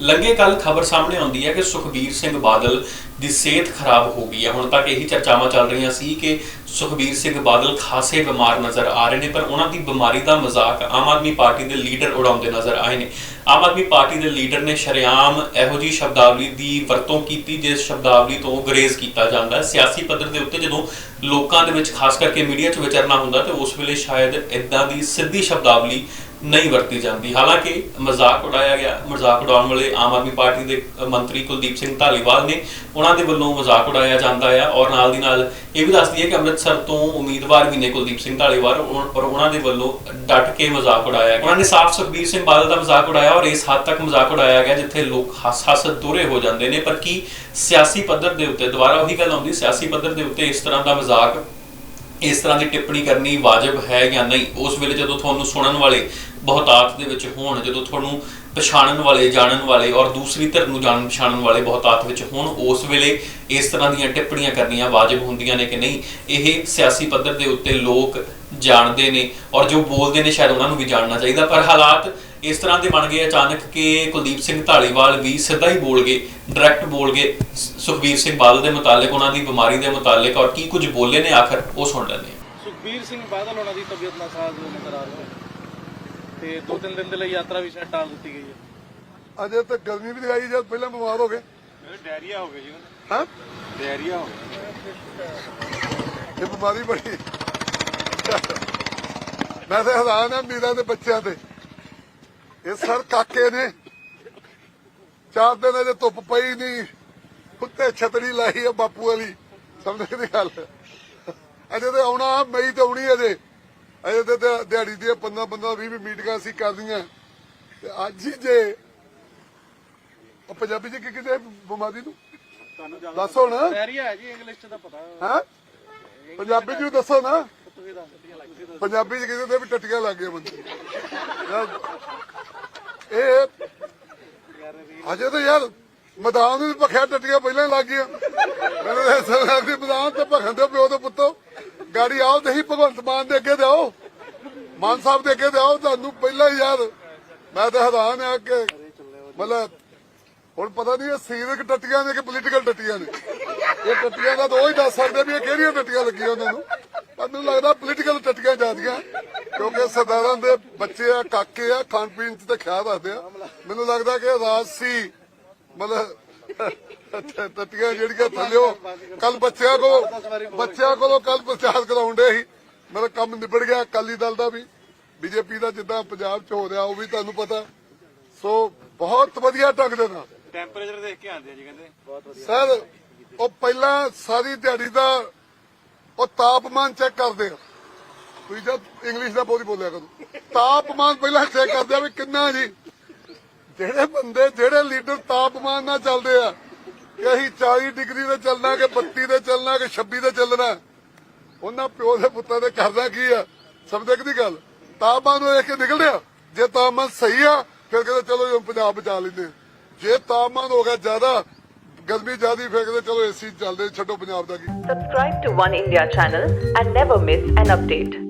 ਲੰਗੇ ਕੱਲ ਖਬਰ ਸਾਹਮਣੇ ਆਉਂਦੀ ਹੈ ਕਿ ਸੁਖਬੀਰ ਸਿੰਘ ਬਾਦਲ ਦੀ ਸਿਹਤ ਖਰਾਬ ਹੋ ਗਈ ਹੈ। ਹੁਣ ਤੱਕ ਇਹੀ ਚਰਚਾਵਾਂ ਚੱਲ ਰਹੀਆਂ ਸੀ ਕਿ ਸੁਖਬੀਰ ਸਿੰਘ ਬਾਦਲ ਖਾਸੇ ਬਿਮਾਰ ਨਜ਼ਰ ਆ ਰਹੇ ਨੇ, ਪਰ ਉਹਨਾਂ ਦੀ ਬਿਮਾਰੀ ਦਾ ਮਜ਼ਾਕ ਆਮ ਆਦਮੀ ਪਾਰਟੀ ਦੇ ਲੀਡਰ ਉਡਾਉਂਦੇ ਨਜ਼ਰ ਆਏ ਨੇ। ਆਮ ਆਦਮੀ ਪਾਰਟੀ ਦੇ ਲੀਡਰ ਨੇ ਸ਼ਰੇਆਮ ਇਹੋ ਜੀ ਸ਼ਬਦਾਵਲੀ ਦੀ ਵਰਤੋਂ ਕੀਤੀ, ਜਿਸ ਸ਼ਬਦਾਵਲੀ ਤੋਂ ਗਰੇਜ਼ ਕੀਤਾ ਜਾਂਦਾ ਹੈ। ਸਿਆਸੀ ਪੱਧਰ ਦੇ ਉੱਤੇ ਜਦੋਂ ਲੋਕਾਂ ਦੇ ਵਿੱਚ, ਖਾਸ ਕਰਕੇ ਮੀਡੀਆ 'ਚ ਵਿਚਰਨਾ ਹੁੰਦਾ ਤੇ ਉਸ ਵੇਲੇ ਸ਼ਾਇਦ ਇਦਾਂ ਦੀ ਸਿੱਧੀ ਸ਼ਬਦਾਵਲੀ ਨਹੀਂ ਵਰਤੀ ਜਾਂਦੀ। ਹਾਲਾਂਕਿ ਮਜ਼ਾਕ ਉਡਾਇਆ ਗਿਆ, ਮਜ਼ਾਕ ਉਡਾਉਣ ਵਾਲੇ ਆਮ ਆਦਮੀ ਪਾਰਟੀ ਦੇ ਮੰਤਰੀ ਕੁਲਦੀਪ ਸਿੰਘ ਧਾਲੀਵਾਲ ਨੇ ਉਹਨਾਂ ਦੇ ਵੱਲੋਂ ਮਜ਼ਾਕ ਉਡਾਇਆ ਜਾਂਦਾ ਹੈ ਔਰ ਨਾਲ ਦੀ ਨਾਲ ਇਹ ਵੀ ਦੱਸ ਦਈਏ ਕਿ ਅੰਮ੍ਰਿਤਸਰ ਤੋਂ ਉਮੀਦਵਾਰ ਵੀ ਨੇ ਕੁਲਦੀਪ ਸਿੰਘ ਢਾਲੀਵਾਲ ਔਰ ਉਹਨਾਂ ਦੇ ਵੱਲੋਂ ਡਟ ਕੇ ਮਜ਼ਾਕ ਉਡਾਇਆ ਉਹਨਾਂ ਨੇ ਸਾਫ਼ ਸੁਖਬੀਰ ਸਿੰਘ ਬਾਦਲ ਦਾ ਮਜ਼ਾਕ ਉਡਾਇਆ ਔਰ ਇਸ ਹੱਦ ਤੱਕ ਮਜ਼ਾਕ ਉਡਾਇਆ ਗਿਆ ਜਿੱਥੇ ਲੋਕ ਹੱਸ ਹੱਸ ਦੂਰੇ ਹੋ ਜਾਂਦੇ ਨੇ। ਪਰ ਕੀ ਸਿਆਸੀ ਪੱਧਰ ਦੇ ਉੱਤੇ, ਦੁਬਾਰਾ ਉਹੀ ਗੱਲ ਆਉਂਦੀ, ਸਿਆਸੀ ਪੱਧਰ ਦੇ ਉੱਤੇ ਇਸ ਤਰ੍ਹਾਂ ਦਾ ਮਜ਼ਾਕ, ਇਸ ਤਰ੍ਹਾਂ ਦੀ ਟਿੱਪਣੀ ਕਰਨੀ ਵਾਜਬ ਹੈ ਜਾਂ ਨਹੀਂ, ਉਸ ਵੇਲੇ ਜਦੋਂ ਤੁਹਾਨੂੰ ਸੁਣਨ ਵਾਲੇ ਬਹੁਤਾਤ ਦੇ ਵਿੱਚ ਹੋਣ, ਜਦੋਂ ਤੁਹਾਨੂੰ ਪਛਾਣਨ ਵਾਲੇ, ਜਾਣਨ ਵਾਲੇ ਔਰ ਦੂਸਰੀ ਧਿਰ ਨੂੰ ਜਾਣਨ ਪਛਾਣਨ ਵਾਲੇ ਬਹੁਤ ਆਤ ਵਿੱਚ ਹੋਣ, ਉਸ ਵੇਲੇ ਇਸ ਤਰ੍ਹਾਂ ਦੀਆਂ ਟਿੱਪਣੀਆਂ ਕਰਨੀਆਂ ਵਾਜਬ ਹੁੰਦੀਆਂ ਨੇ ਕਿ ਨਹੀਂ, ਇਹ ਸਿਆਸੀ ਪੱਧਰ ਦੇ ਉੱਤੇ ਲੋਕ ਜਾਣਦੇ ਨੇ ਔਰ ਜੋ ਬੋਲਦੇ ਨੇ ਸ਼ਾਇਦ ਉਹਨਾਂ ਨੂੰ ਵੀ ਜਾਣਨਾ ਚਾਹੀਦਾ, ਪਰ ਹਾਲਾਤ ਇਸ ਤਰ੍ਹਾਂ ਦੇ ਬਣ ਗਏ ਅਚਾਨਕ ਕਿ ਕੁਲਦੀਪ ਸਿੰਘ ਢਾਲੀਵਾਲ ਵੀ ਸਿੱਧਾ ਹੀ ਬੋਲ ਗਏ ਡਾਇਰੈਕਟ ਬੋਲ ਗਏ ਸੁਖਬੀਰ ਸਿੰਘ ਬਾਦਲ ਦੇ ਮੁਤਾਲਕ, ਉਹਨਾਂ ਦੀ ਬਿਮਾਰੀ ਦੇ ਮੁਤਾਲਕ ਔਰ ਕੀ ਕੁਝ ਬੋਲੇ ਨੇ, ਆਖਰ ਉਹ ਸੁਣ ਲੈਂਦੇ ਸੁਖਬੀਰ ਸਿੰਘ ਬਾਦਲ, ਉਹਨਾਂ ਦੀ ਤਬੀਅਤ ਨਾਸਾਜ਼ ਨਜ਼ਰ ਆ ਰਹੀ ਹੈ ਤੇ ਦੋ ਤਿੰਨ ਦਿਨ ਦੇ ਲਈ ਯਾਤਰਾ ਵੀ ਸ਼ਾਇਦ ਟਾਲ ਦਿੱਤੀ ਗਈ ਹੈ। ਅਜੇ ਤੱਕ ਗਰਮੀ ਵੀ ਲਗਾਈ ਜਦ ਪਹਿਲਾਂ ਬਿਮਾਰ ਹੋ ਗਏ? ਡਾਇਰੀਆ ਹੋ ਗਿਆ ਜੀ ਹਾਂ? ਡਾਇਰੀਆ ਹੋ ਗਿਆ। ਇਹ ਬਿਮਾਰੀ ਬੜੀ। ਮੈਂ ਤਾਂ ਹੈਰਾਨ ਆ ਮੀਰਾਂ ਦੇ ਬੱਚਿਆਂ ਤੇ। ਇਹ ਸਰ ਕਾਕੇ ਨੇ। ਚਾਰ ਦਿਨ ਅਜੇ ਧੁੱਪ ਪਈ ਨਹੀਂ। ਉੱਤੇ ਛਤਰੀ ਲਾਈ ਆ ਬਾਪੂ ਵਾਲੀ। ਸਮਝ ਦੀ ਗੱਲ। ਅਜੇ ਤੇ ਆਉਣਾ ਮਈ ਤੇ ਆਉਣੀ ਅਜੇ। ਅਜੇ ਤੇ ਦਿਹਾ- ਦਿਹਾੜੀ ਦੀਆਂ 15 15 20 20 ਮੀਟਿੰਗਾਂ ਅਸੀਂ ਕਰਦੀਆਂ ਤੇ ਅੱਜ ਹੀ ਜੇ ਉਹ ਪੰਜਾਬੀ ਚ ਕੀ ਕਿਤੇ ਬਿਮਾਰੀ ਨੂੰ? ਤੁਹਾਨੂੰ ਜ਼ਿਆਦਾ ਦੱਸੋ ਨਾ। ਹੈ ਜੀ ਇੰਗਲਿਸ਼ ਚ ਤਾਂ ਪਤਾ। ਹਾਂ? ਪੰਜਾਬੀ ਚ ਵੀ ਦੱਸੋ ਨਾ। ਤੁਸੀਂ ਦੱਸ ਪੰਜਾਬੀ ਚ ਕਿਸੇ ਦੇ ਵੀ ਟੱਟੀਆਂ ਲੱਗ ਗਈਆਂ ਬੰਦੇ। ਯਾਰ, ਇਹ ਅਜੇ ਤਾਂ ਯਾਰ ਮੈਦਾਨ ਨੂੰ ਭਖਿਆ ਟੱਟੀਆਂ ਪਹਿਲਾਂ ਹੀ ਲੱਗ ਗਈਆਂ। ਮੈਨੂੰ ਤਾਂ ਦੀ ਮੈਦਾਨ ਤੇ ਭਖਣ ਦੇ ਪਿਓ ਦੇ ਪੁੱਤੋ। ਗਾੜੀ ਆਓ ਤੇ ਹੀ ਭਗਵੰਤ ਮਾਨ ਦੇ ਅੱਗੇ ਦਿਓ ਮਾਨ ਸਾਹਿਬ ਦੇ ਅੱਗੇ ਦਿਓ ਤੁਹਾਨੂੰ ਪਹਿਲਾਂ ਹੀ ਯਾਰ ਮੈਂ ਤਾਂ ਹੈਰਾਨ ਆ ਕਿ ਮਤਲਬ ਹੁਣ ਪਤਾ ਨਹੀਂ ਇਹ ਸੀਰਕ ਟੱਟੀਆਂ ਨੇ ਕਿ ਪੋਲੀਟੀਕਲ ਟੱਟੀਆਂ ਨੇ। ਇਹ ਟੱਟੀਆਂ ਦਾ ਤਾਂ ਉਹ ਹੀ ਦੱਸ ਸਕਦੇ ਵੀ ਇਹ ਕਿਹੜੀਆਂ ਟੱਟੀਆਂ ਲੱਗੀਆਂ ਉਹਨਾਂ ਨੂੰ। ਪਰ ਮੈਨੂੰ ਲੱਗਦਾ ਪੋਲੀਟੀਕਲ ਟੱਟੀਆਂ ਜਾਂਦੀਆਂ ਕਿਉਂਕਿ ਸਰਦਾਰਾਂ ਦੇ ਬੱਚੇ ਆ, ਕਾਕੇ ਆ, ਖਾਣ ਪੀਣ ਚ ਤੇ ਖਿਆਲ ਰੱਖਦੇ ਆ। ਮੈਨੂੰ ਲੱਗਦਾ ਕਿ ਰਾਜ ਸੀ ਮਤਲਬ ਟੱਟੀਆਂ ਜਿਹੜੀਆਂ ਥੱਲਿਓ ਕੱਲ ਬੱਚਿਆਂ ਕੋ ਬੱਚਿਆਂ ਕੋਲੋਂ ਕੱਲ ਪ੍ਰਚਾਰ ਕਰਾਉਂਦੇ ਸੀ। ਮੇਰਾ ਕੰਮ ਨਿਬੜ ਗਿਆ ਅਕਾਲੀ ਦਲ ਦਾ ਵੀ ਬੀਜੇਪੀ ਦਾ ਜਿੱਦਾਂ ਪੰਜਾਬ ਚ ਹੋ ਰਿਹਾ ਉਹ ਵੀ ਤੁਹਾਨੂੰ ਪਤਾ। ਸੋ ਬਹੁਤ ਵਧੀਆ ਢੰਗ ਦੇ ਨਾਲ। ਟੈਂਪਰੇਚਰ ਦੇਖ ਕੇ ਆਉਂਦੇ ਆ ਜੀ ਕਹਿੰਦੇ। ਬਹੁਤ ਵਧੀਆ। ਸਰ ਉਹ ਪਹਿਲਾਂ ਸਾਰੀ ਦਿਹਾੜੀ ਦਾ ਉਹ ਤਾਪਮਾਨ ਚੈੱਕ ਕਰਦੇ ਆ। ਤੁਸੀਂ ਜਦ ਇੰਗਲਿਸ਼ ਦਾ ਬਹੁਤ ਹੀ ਬੋਲਿਆ ਕਰੋ। ਤਾਪਮਾਨ ਪਹਿਲਾਂ ਚੈੱਕ ਕਰਦੇ ਆ ਵੀ ਕਿੰਨਾ ਜੀ। ਜਿਹੜੇ ਬੰਦੇ, ਜਿਹੜੇ ਲੀਡਰ ਤਾਪਮਾਨ ਨਾਲ ਚੱਲਦੇ ਆ, ਕਿ ਅਸੀਂ 40 ਡਿਗਰੀ ਤੇ ਚੱਲਣਾ, ਕਿ 32 ਤੇ ਚੱਲਣਾ, ਕਿ 26 ਤੇ ਚੱਲਣਾ, ਉਹਨਾਂ ਪਿਓ ਦੇ ਪੁੱਤਾਂ ਦੇ ਕਰਦਾ ਕੀ ਆ? ਸਮਝਦੇ ਦੀ ਗੱਲ? ਤਾਪਮਾਨ ਨੂੰ ਦੇਖ ਕੇ ਨਿਕਲਦੇ ਆ। ਜੇ ਤਾਪਮਾਨ ਸਹੀ ਆ, ਫਿਰ ਕਹਿੰਦੇ ਚਲੋ ਜੀ ਪੰਜਾਬ ਬਚਾ ਲੈਂਦੇ। ਜੇ ਤਾਪਮਾਨ ਹੋ ਗਿਆ ਜ਼ਿਆਦਾ, ਗਰਮੀ ਜ਼ਿਆਦੀ, ਫਿਰ ਕਹਿੰਦੇ ਚਲੋ ਏਸੀ ਚੱਲਦੇ, ਛੱਡੋ ਪੰਜਾਬ ਦਾ ਕੀ। Subscribe to One India channel and never miss an update.